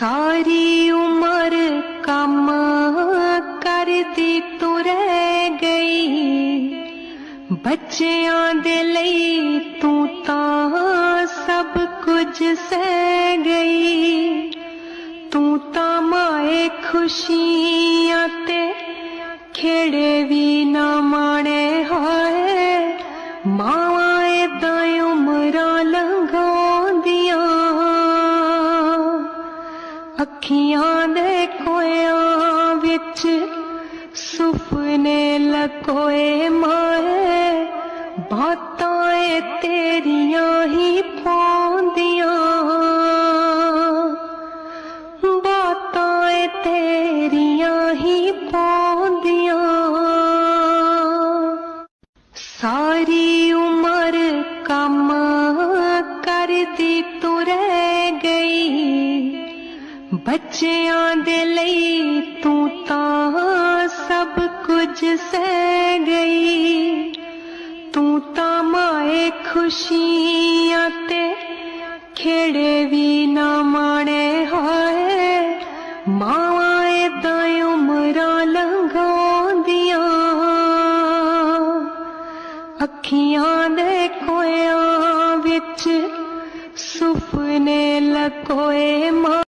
ਸਾਰੀ ਉਮਰ ਕੰਮ ਕਰਦੀ ਤੂੰ ਗਈ। ਬੱਚਿਆਂ ਦੇ ਲਈ ਤੂੰ ਤਾਂ ਸਭ ਕੁਝ ਸਹਿ ਗਈ। ਤੂੰ ਤਾਂ ਮਾਏ ਖੁਸ਼ੀਆਂ ਤੇ ਖੇੜੇ ਵੀ ਨਾ ਮਾਣੇ ਹੋਏ। ਮਾਂ ਅੱਖੀਆਂ ਦੇ ਕੋਇਆਂ ਵਿੱਚ ਸੁਪਨੇ ਲਕੋਏ ਮਾਏ, ਬਾਤਾਂ ਏ ਤੇਰੀਆਂ ਹੀ ਪਾਉਂਦੀਆਂ ਬਾਤਾਂ ਏ ਤੇਰੀਆਂ ਹੀ ਪਾਉਂਦੀਆਂ ਸਾਰੀ ਉਮਰ ਕੰਮ ਕਰਦੀ ਤੁਰੇ ਰਹਿ ਬੱਚਿਆਂ ਦੇ ਲਈ ਤੂੰ ਤਾਂ ਸਭ ਕੁਝ ਸਹਿ ਗਈ। ਤੂੰ ਤਾਂ ਮਾਏ ਖੁਸ਼ੀਆਂ ਤੇ ਖੇੜੇ ਵੀ ਨਾ ਮਾਣੇ ਹੋਏ। ਮਾਵਾਂ ਏਦਾਂ ਉਮਰਾਂ ਲੰਘਾਉਂਦੀਆਂ। ਅੱਖੀਆਂ ਦੇ ਕੋਇਆਂ ਵਿੱਚ ਸੁਪਨੇ ਲਕੋਏ ਮਾਂ।